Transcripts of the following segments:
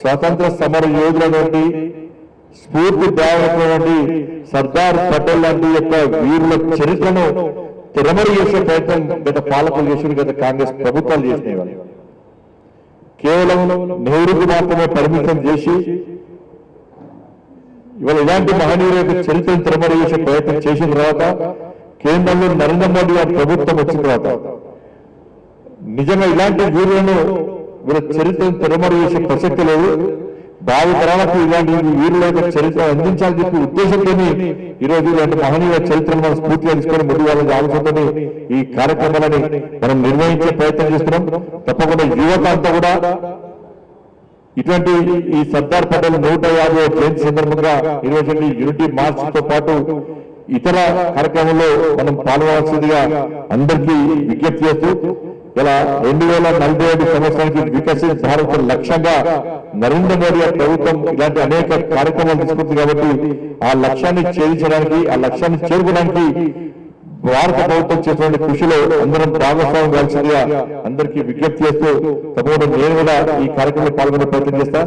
స్వాతంత్ర సమర యోధులైనటువంటి స్ఫూర్తి దాయకులైనటువంటి సర్దార్ పటేల్ లాంటి యొక్క వీరుల చరిత్రను తిరమరి చేసే ప్రయత్నం గత పాలకులు చేసిన గత కాంగ్రెస్ ప్రభుత్వాలు చేసినాయి కేవలం నెహ్రూకు మాత్రమే పరిమితం చేసి ఇవాళ ఇలాంటి మహనీయుల యొక్క చరిత్రను తిరమరి చేసే ప్రయత్నం చేసిన తర్వాత కేంద్రంలో నరేంద్ర మోడీ గారి ప్రభుత్వం వచ్చిన తర్వాత నిజంగా ఇలాంటి వీరులను వీళ్ళ చరిత్రను తిరమరు చేసే ప్రసక్తి లేదు. భావి తరాలకు ఇలాంటి వీరుల యొక్క చరిత్ర అందించాలని చెప్పి ఉద్దేశంతోనే ఈరోజు ఇలాంటి మహనీయ చరిత్రను మనం స్ఫూర్తిగా తీసుకొని ముందు వాళ్ళని ఆలోచనతో ఈ కార్యక్రమాలని మనం నిర్వహించే ప్రయత్నం చేస్తున్నాం. తప్పకుండా యువత అంతా కూడా ఇటువంటి ఈ సర్దార్ పటేల్ నూట యాభై జయంతి సందర్భంగా నిర్వహించిన యూనిటీ మార్చ్తో పాటు ఇతర కార్యక్రమంలో మనం పాల్గొనాల్సిందిగా అందరికీ విజ్ఞప్తి చేస్తూ ఇలా రెండు వేల నలభై ఐదు సంవత్సరానికి వికసిత భారత్ లక్ష్యంగా నరేంద్ర మోడీ ప్రభుత్వం ఇలాంటి అనేక కార్యక్రమాలు తీసుకుంది కాబట్టి ఆ లక్ష్యాన్ని ఛేదించడానికి ఆ లక్ష్యాన్ని చేరుకోవడానికి భారత ప్రభుత్వం చేసినటువంటి కృషిలో అందరం భాగస్వామ్యం కావాల్సిందిగా అందరికీ విజ్ఞప్తి చేస్తూ తప్పకుండా నేను కూడా ఈ కార్యక్రమంలో పాల్గొనే ప్రయత్నం చేస్తా.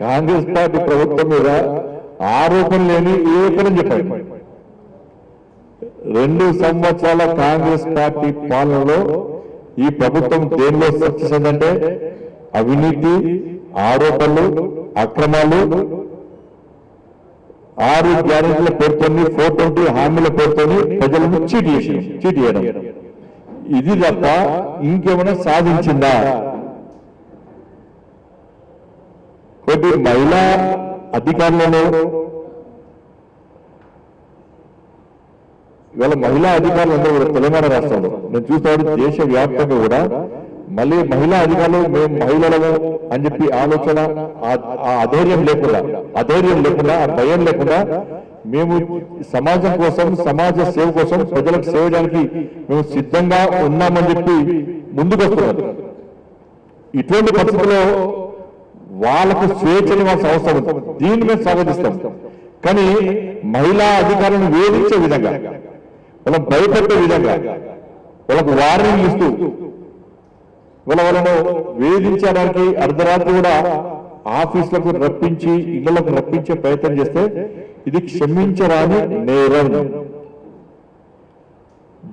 కాంగ్రెస్ పార్టీ ప్రభుత్వం మీద ఆరోపణ లేని ఏకనం చెప్పండి రెండు సంవత్సరాల కాంగ్రెస్ పార్టీ పాలనలో ఈ ప్రభుత్వం దేనిలో సక్సెస్ అంటే అవినీతి ఆరోపణలు అక్రమాలు ఆరు గ్యారెంటీల పేరుతోని ఫోర్ ట్వంటీ హామీల పేరుతోని ప్రజలను చీటి చీటి చేయడం. ఇది తప్ప ఇంకేమైనా సాధించిందా? కొద్ది మహిళా అధికారులను ఇవాళ మహిళా అధికారులు అందరూ కూడా తెలంగాణ రాష్ట్రంలో. నేను చూస్తాను దేశ వ్యాప్తంగా కూడా మళ్ళీ మహిళా అధికారులు మేము మహిళలము అని చెప్పి ఆలోచన ఆ- అధైర్యం లేకుండా అధైర్యం లేకుండా ఆ భయం లేకుండా మేము సమాజం కోసం సమాజ సేవ కోసం ప్రజలకు సేవ చేయడానికి మేము సిద్ధంగా ఉన్నామని చెప్పి ముందుకు వస్తున్నారు ఇటువంటి పరిస్థితుల్లో వాళ్ళకు స్వేచ్ఛని వాళ్ళకి అవసరం దీన్ని మేము స్వాగతిస్తాం. కానీ మహిళా అధికారులను వేధించే విధంగా వాళ్ళని భయపెట్టే విధంగా వాళ్ళకు వార్నింగ్ ఇస్తూ వాళ్ళ వాళ్ళను వేధించడానికి అర్ధరాత్రి కూడా ఆఫీసులకు రప్పించి ఇళ్ళకు రప్పించే ప్రయత్నం చేస్తే ఇది క్షమించరాని నేరం.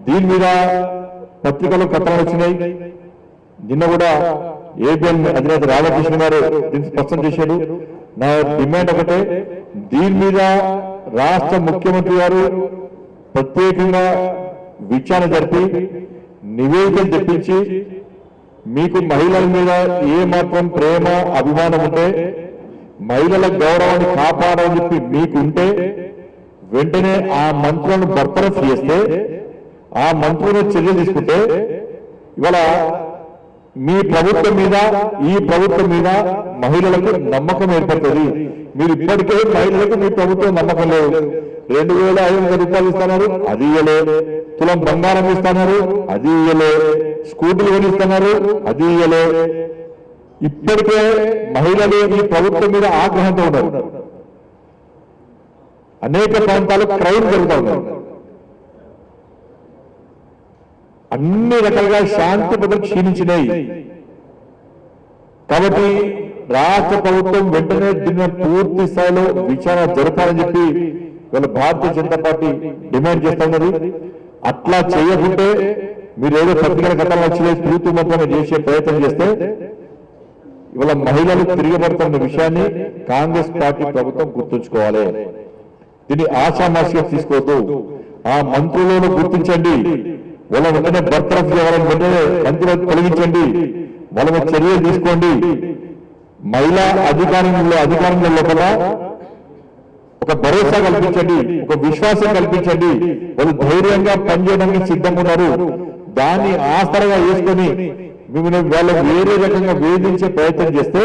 దీని మీద పత్రికలు కథనాలు వచ్చినాయి. నిన్న కూడా ఏబిఎన్ అధినేత రాధాకృష్ణ గారు దీన్ని స్పష్టం చేశాడు. నా డిమాండ్ ఒకటే దీని మీద రాష్ట్ర ముఖ్యమంత్రి గారు ప్రత్యేకంగా విచారణ జరిపి నివేదికలు తెప్పించి మీకు మహిళల మీద ఏ మాత్రం ప్రేమ అభిమానం ఉంటే మహిళల గౌరవాన్ని కాపాడాలని చెప్పి మీకుంటే వెంటనే ఆ మంత్రులను బర్తరఫ్ చేస్తే ఆ మంత్రులను చర్య తీసుకుంటే ఇవాళ మీ ప్రభుత్వం మీద ఈ ప్రభుత్వం మీద మహిళలకు నమ్మకం ఏర్పడుతుంది. మీరు ఇప్పటికే మహిళలకు మీ ప్రభుత్వం నమ్మకం లేదు. రెండు వేల ఐదు వందల రూపాయలు ఇస్తున్నారు. అది ఇయ్యలే. తులం బంగారం ఇస్తున్నారు. అది ఇయ్యలే. స్కూటీలు కొనిస్తున్నారు. అది ఇయ్యలే. ఇప్పటికే మహిళలు ఈ ప్రభుత్వం మీద ఆగ్రహంతో ఉన్నారు. అనేక ప్రాంతాలు క్రైమ్ జరుగుతూ ఉన్నారు అన్ని రకాలుగా శాంతి భద్రత క్షీణించినాయి. కాబట్టి రాష్ట్ర ప్రభుత్వం వెంటనే దీన్ని పూర్తి స్థాయిలో విచారణ జరపాలని చెప్పి ఇవాళ భారతీయ జనతా పార్టీ డిమాండ్ చేస్తున్నది అట్లా చేయకుంటే మీరు ఏదో పత్రికల కథలు వచ్చిన తూతు మాత్రమే చేసే ప్రయత్నం చేస్తే ఇవాళ మహిళలు తిరగబడుతున్న విషయాన్ని కాంగ్రెస్ పార్టీ ప్రభుత్వం గుర్తుంచుకోవాలి. దీన్ని ఆశామాసిగా తీసుకోవద్దు. ఆ మంత్రులను గుర్తించండి. వాళ్ళ వెంటనే బర్తరఫ్ చేయాలని వెంటనే మంత్రులను తొలగించండి. వాళ్ళ చర్యలు తీసుకోండి. మహిళా అధికారంలో అధికారంలో లోపల ఒక భరోసా కల్పించండి ఒక విశ్వాసం కల్పించండి వాళ్ళు ధైర్యంగా పనిచేయడానికి సిద్ధంగా ఉన్నారు దాన్ని ఆసరగా వేసుకొని మిమ్మల్ని వాళ్ళు వేరే రకంగా వేధించే ప్రయత్నం చేస్తే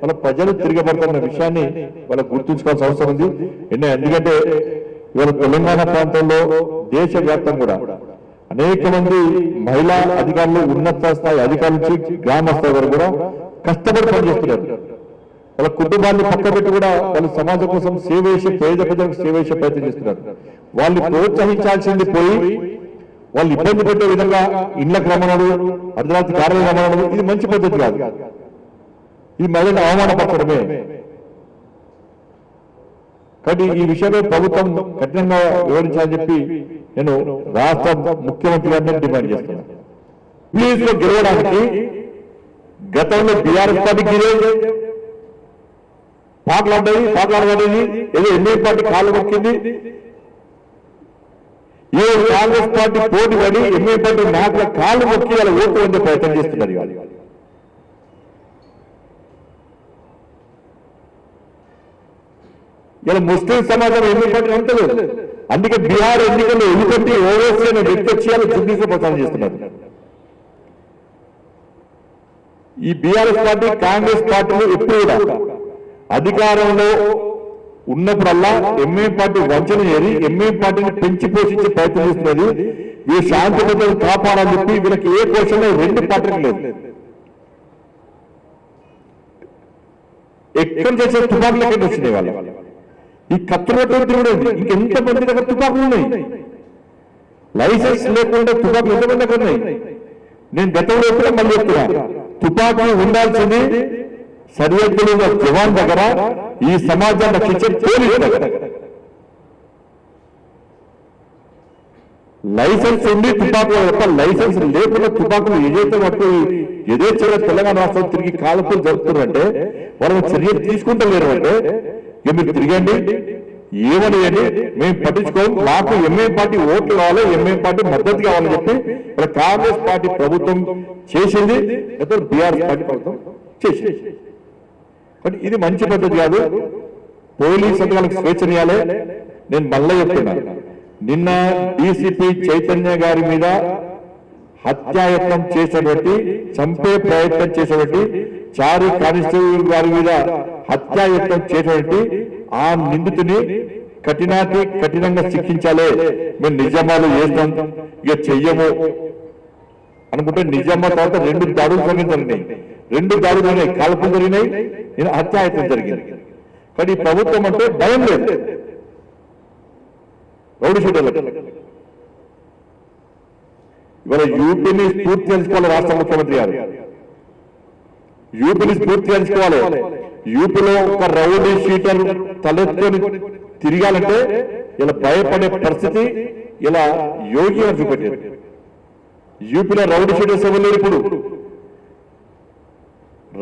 వాళ్ళ ప్రజలు తిరగబడుతున్న విషయాన్ని వాళ్ళకు గుర్తుంచుకోవాల్సిన అవసరం ఉంది. ఎందుకంటే ఇవాళ తెలంగాణ ప్రాంతంలో దేశవ్యాప్తం కూడా అనేక మంది మహిళా అధికారులు ఉన్నత స్థాయి అధికారుల నుంచి గ్రామ స్థాయి వరకు కూడా కష్టపడి పనిచేస్తున్నారు. వాళ్ళ కుటుంబాన్ని పక్క పెట్టి కూడా వాళ్ళు సమాజం కోసం సేవ చేసే పేద ప్రజలకు సేవ చేసే ప్రయత్నం చేస్తున్నారు. వాళ్ళు ప్రోత్సహించాల్సింది పోయి వాళ్ళు ఇబ్బంది పెట్టే విధంగా ఇళ్ళకు రమ్మన్నాడు అర్ధరాత్రి కార్యాలయం రమ్మన్నాడు ఇది మంచి పద్ధతి కాదు. ఇది మహిళను అవమానపరచడమే. కాబట్టి ఈ విషయమే ప్రభుత్వం కఠినంగా వివరించాలని చెప్పి నేను రాష్ట్ర ముఖ్యమంత్రి గారిని డిమాండ్ చేస్తున్నాను. ప్లీజ్లో గెలవడానికి గతంలో బీఆర్ఎస్ పార్టీ గెలిచేది పాటలాడేది పాటలాడబడేది ఏదో ఎన్ఏ పార్టీ కాళ్ళు కొక్కింది. ఏ కాంగ్రెస్ పార్టీ పోటీ పడి ఎంఏ పార్టీ నాయకుల కాళ్ళు కొక్కి వాళ్ళ ఓట్లు పొందే ప్రయత్నం చేస్తున్నారు ఇవాళ. ఇలా ముస్లిం సమాజం ఎన్ని పార్టీ ఉంటలేదు అందుకే బీహార్ ఎన్నికల్లో ఎందుకంటే ఓవైసీ అనే వ్యక్తి వచ్చి వాళ్ళు చుట్టూ ప్రచారం చేస్తున్నారు. ఈ బీఆర్ఎస్ పార్టీ కాంగ్రెస్ పార్టీలు ఎప్పుడు కూడా అధికారంలో ఉన్నప్పుడల్లా ఎంఏ పార్టీ వంచన చేరి ఎంఏ పార్టీని పెంచి పోషించే ప్రయత్నం చేస్తున్నది. ఈ శాంతి భద్రతలు కాపాడాలని చెప్పి వీళ్ళకి ఏ కోశంలో రెండు పార్టీలకు లేదు. ఎక్కడి చేసే తుపాకులు ఎక్కడ వచ్చినాయి వాళ్ళు ఈ కత్తులతో తిరుగుడేది ఇంకెంత మంది దగ్గర తుపాకులు ఉన్నాయి? లైసెన్స్ లేకుండా తుపాకులు ఎంతమంది దగ్గర ఉన్నాయి? నేను గతంలో ఎప్పుడో మళ్ళీ చెప్తున్నా తుపాకులు ఉండాల్సింది సరిహద్దులు జవాన్ దగ్గర ఈ సమాజాన్ని రక్షించే పోలీసు దగ్గర. లైసెన్స్ ఉండి తుపాకులు తప్ప లైసెన్స్ లేకుండా తుపాకులు ఏదైతే మటుకు యథేచ్ఛగా తెలంగాణ రాష్ట్రం తిరిగి కాలపులు జరుపుతున్నారంటే వాళ్ళని చర్య తీసుకుంటలేరు అంటే ఇక మీరు తిరగండి ఏమనియండి మేము పట్టించుకోం మాకు ఎంఏ పార్టీ ఓట్లు కావాలి ఎంఏ పార్టీ మద్దతు కావాలని చెప్పి ఇక్కడ కాంగ్రెస్ పార్టీ ప్రభుత్వం చేసింది లేదా బీఆర్ఎస్ పార్టీ ప్రభుత్వం చేసింది. బట్ ఇది మంచి పద్ధతి కాదు. పోలీస్ వాళ్ళకి స్వేచ్ఛనీయాలే నేను మళ్ళీ చెప్తున్నాను నిన్న డీసీపీ చైతన్య గారి మీద హత్యాయత్నం చేసినటువంటి చంపే ప్రయత్నం చేసినటువంటి చారు కానిస్టేబుల్ గారి మీద హత్యాయత్నం చేసినటువంటి ఆ నిందితుని కఠినాతి కఠినంగా శిక్షించాలే. మేము నిజామాలు చేస్తాం. ఇక చెయ్యము. అనుకుంటే నిజామా తర్వాత రెండు దాడులు జరిగినాయి. రెండు దాడులు జరిగినాయి. కాల్పులు జరిగినాయి. నేను హత్యాయత్నం జరిగింది. కానీ ఈ ప్రభుత్వం అంటే భయం లేదు. రౌడీ షీటర్లకు ఇవాళ యూపీని స్ఫూర్తి తెలుసుకోవాలి రాష్ట్ర ముఖ్యమంత్రి గారు. యూపీని స్ఫూర్తి తెలుసుకోవాలి యూపీలో ఒక రౌడీ షీటర్ తలెత్తుకొని తిరగాలంటే ఇలా భయపడే పరిస్థితి ఇలా యోగి గారు చూపెట్టారు యూపీలో రౌడీ షీటర్స్ ఎవరు లేరు ఇప్పుడు?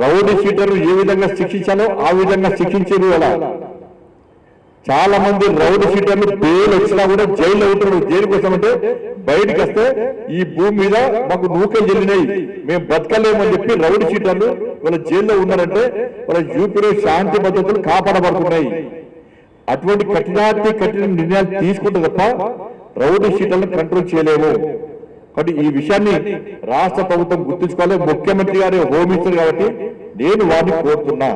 రౌడీ షీటర్ ఏ విధంగా శిక్షించాలో ఆ విధంగా శిక్షించారు అలా చాలా మంది రౌడీ షీటర్లు బెయిల్ వచ్చినా కూడా జైల్లో ఉంటారు. జైలు కోసం అంటే బయటికి వస్తే ఈ భూమి మీద మాకు నూకలు చెల్లినాయి. మేము బతకలేమని చెప్పి రౌడీ షీటర్లు వాళ్ళ జైల్లో ఉన్నారంటే వాళ్ళ యూపీలో శాంతి భద్రతలు కాపాడబడుతున్నాయి. అటువంటి కఠినాతి కఠిన నిర్ణయాలు తీసుకుంటే తప్ప రౌడీ షీటర్లను కంట్రోల్ చేయలేము. కాబట్టి ఈ విషయాన్ని రాష్ట్ర ప్రభుత్వం గుర్తుంచుకోవాలి. ముఖ్యమంత్రి గారి హోమ్ మినిస్టర్ కాబట్టి నేను వారిని కోరుతున్నా.